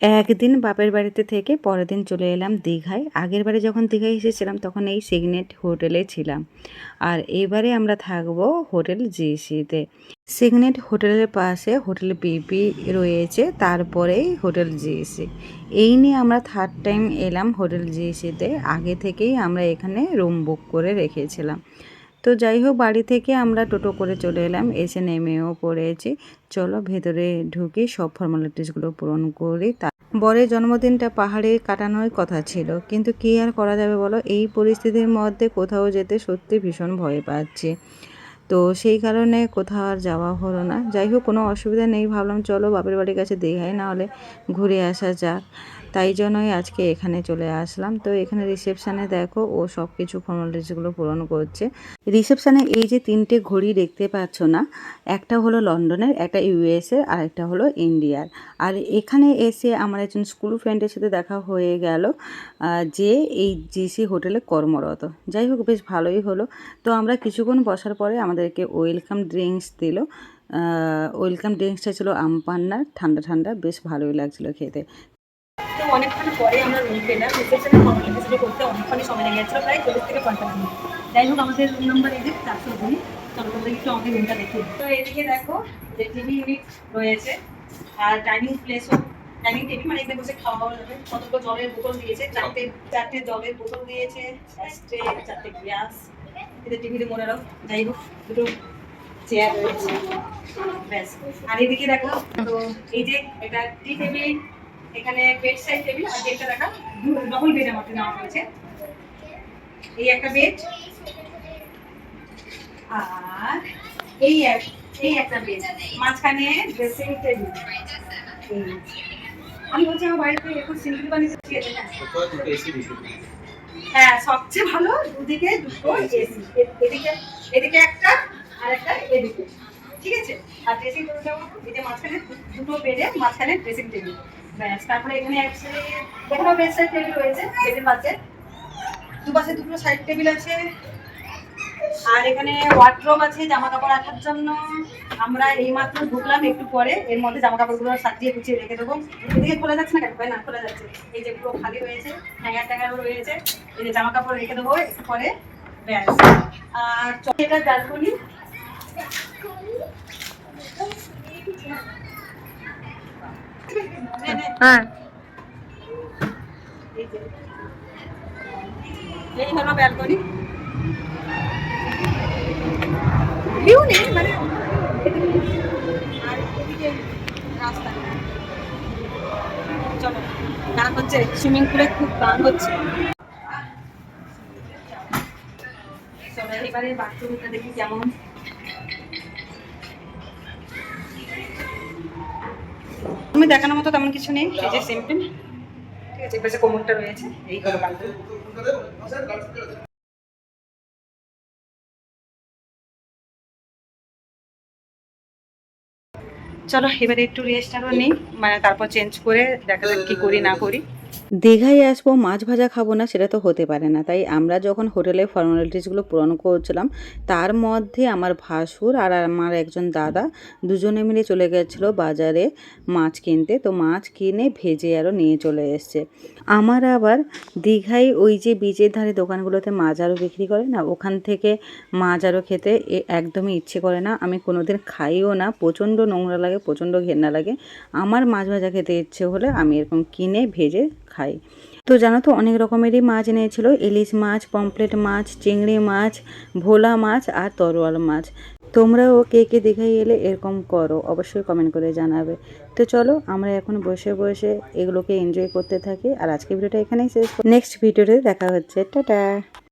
একদিন বাপের বাড়িতে থেকে পরের দিন চলে এলাম দীঘায়। আগের বারে যখন দীঘায় এসেছিলাম তখন এই সিগনেট হোটেলে ছিলাম। আর এবারে আমরা থাকব হোটেল জিসিতে। সিগনেট হোটেলের পাশে হোটেল বিপি রয়েছে তারপরেই হোটেল জিএসি এই নিয়ে আমরা থার্ড টাইম এলাম হোটেল জিএসিতে আগে থেকেই আমরা এখানে রুম বুক করে রেখেছিলাম। তো যাই হোক বাড়ি থেকে আমরা টোটো করে চলে এলাম। এসে নেমেও পড়েছি। চলো ভেতরে ঢুকে সব ফর্মালিটিসগুলো পূরণ করি। তা বরের জন্মদিনটা পাহাড়ে কাটানোর কথা ছিল। কিন্তু কী আর করা যাবে বলো? এই পরিস্থিতির মধ্যে কোথাও যেতে সত্যি ভীষণ ভয় পাচ্ছি। তো সেই কারণে কোথাও আর যাওয়া হলো না। যাই হোক কোনো অসুবিধা নেই। ভাবলাম, চলো বাপের বাড়ির কাছে দীঘায় না হলে ঘুরে আসা যাক। তাই জন্যই আজকে এখানে চলে আসলাম। তো এখানে রিসেপশানে দেখো ও সব কিছু ফর্মালিটিসগুলো পূরণ করছে। রিসেপশানে এই যে তিনটে ঘড়ি দেখতে পাচ্ছ না, একটা হলো লন্ডনের, একটা ইউএসএ আর একটা হলো ইন্ডিয়ার। আর এখানে এসে আমার একজন স্কুল ফ্রেন্ডের সাথে দেখা হয়ে গেল যে এই জিসি হোটেলে কর্মরত। যাই হোক, বেশ ভালোই হলো। তো আমরা কিছুক্ষণ বসার পরে আমাদেরকে ওয়েলকাম ড্রিঙ্কস দিল। ওয়েলকাম ড্রিঙ্কসটা ছিল আমপান্নার, ঠান্ডা ঠান্ডা, বেশ ভালোই লাগছিল খেতে। তো অনেকক্ষণ পরে আমরা রুম পেলাম। রিসেপশনে ফর্মালিটিসগুলো করতে অনেকক্ষণই সময় লেগে গেছিল, প্রায় চল্লিশ থেকে পঞ্চাশ মিনিট। যাই হোক, আমাদের রুম নাম্বার এই যে, চারশো দুই। চলো তোমরা একটু আমাদের রুমটা দেখি তো এদিকে দেখো, যে টিভি ইউনিট রয়েছে, আর ডাইনিং প্লেসও ডাইনিং টেবিল মানে এখানে বসে খাওয়া দাওয়া যাবে কতগুলো জলের বোতল দিয়েছে, চারটে চারটে জলের বোতল দিয়েছে স্ট্রে চারটে গ্লাস এতে টিভিতে মনে রাখো। যাই হোক, দুটো চেয়ার রয়েছে। ব্যাস। আর এদিকে দেখো, তো এই যে, এটা টি টেবিল এখানে বেড সাইড টেবিল আর বেডটা দেখা ডবল বেড আমাকে নেওয়া হয়েছে। এই একটা বেড আর এই এই একটা বেড মাঝখানে ড্রেসিং টেবিল আমি বলছি, আমার বাড়িতে এখন সিম্পল বানিয়ে হ্যাঁ সবচেয়ে ভালো দুদিকে দুটো এসি এদিকে এদিকে একটা আর একটা এদিকে। ঠিক আছে? আর ড্রেসিং টেবিলটা এই যে মাঝখানে দুটো বেডে মাঝখানে ড্রেসিং টেবিল ব্যাস, তারপরে এখানে এখানেও বেড সাইড টেবিল রয়েছে বেডের পাশে দুপাশে দুটো সাইড টেবিল আছে। আর এখানে ওয়ার্ড্রোব আছে জামা কাপড় রাখার জন্য। আমরা এই মাত্র ঢুকলাম একটু পরে, এর মধ্যে জামা কাপড়গুলো সাজিয়ে গুছিয়ে রেখে দেবো। এদিকে খোলা যাচ্ছে না কেন? না? খোলা যাচ্ছে। এই যে পুরো খালি রয়েছে হ্যাঙ্গার ট্যাঙ্গারও রয়েছে। এই যে জামা কাপড় রেখে দেবো একটু পরে। ব্যাস। আর এটা ব্যালকনি। হ্যাঁ। এই হলো ব্যালকনি ভিউ নেই মানে রাস্তা। চলো গান হচ্ছে সুইমিং পুলে খুব গান হচ্ছে। চলো এবারে বাথরুমটা দেখি কেমন। তুমি দেখানোর মতো তেমন কিছু নেই, এই যে সিম্পল ঠিক আছে এপাশে কোমরটা রয়েছে, এই হলো চলো, এবারে একটু রেস্ট আরও নিই মানে তারপর চেঞ্জ করে দেখা যাক কি করি, না করি। দীঘায় আসব, মাছ ভাজা খাব না, সেটা তো হতে পারে না। তাই আমরা যখন হোটেলে ফর্মালিটিসগুলো পূরণ করছিলাম, তার মধ্যে আমার ভাসুর আর আমার একজন দাদা দুজনে মিলে চলে গেছিল বাজারে মাছ কিনতে। তো মাছ কিনে ভেজে আরও নিয়ে চলে এসছে। আমার আবার দীঘায় ওই যে বীজের ধারে দোকানগুলোতে মাছ আরও বিক্রি করে না, ওখান থেকে মাছ আরও খেতে একদমই ইচ্ছে করে না। আমি কোনোদিন খাইও না, প্রচণ্ড নোংরা লাগে, প্রচণ্ড ঘেন্না লাগে। আমার মাছ ভাজা খেতে ইচ্ছে হলে আমি এরকম কিনে, ভেজে খাই। তো জানো তো, অনেক রকমেরই মাছ এনেছিল। ইলিশ মাছ পমপ্লেট মাছ, চিংড়ি মাছ, ভোলা মাছ আর তরোয়াল মাছ। তোমরাও কে কে দেখে এলে এরকম করো, অবশ্যই কমেন্ট করে জানাবে। তো চলো, আমরা এখন বসে বসে এগুলোকে এনজয় করতে থাকি। আর আজকে ভিডিওটা এখানেই শেষ নেক্সট ভিডিওতে দেখা হচ্ছে। টাটা!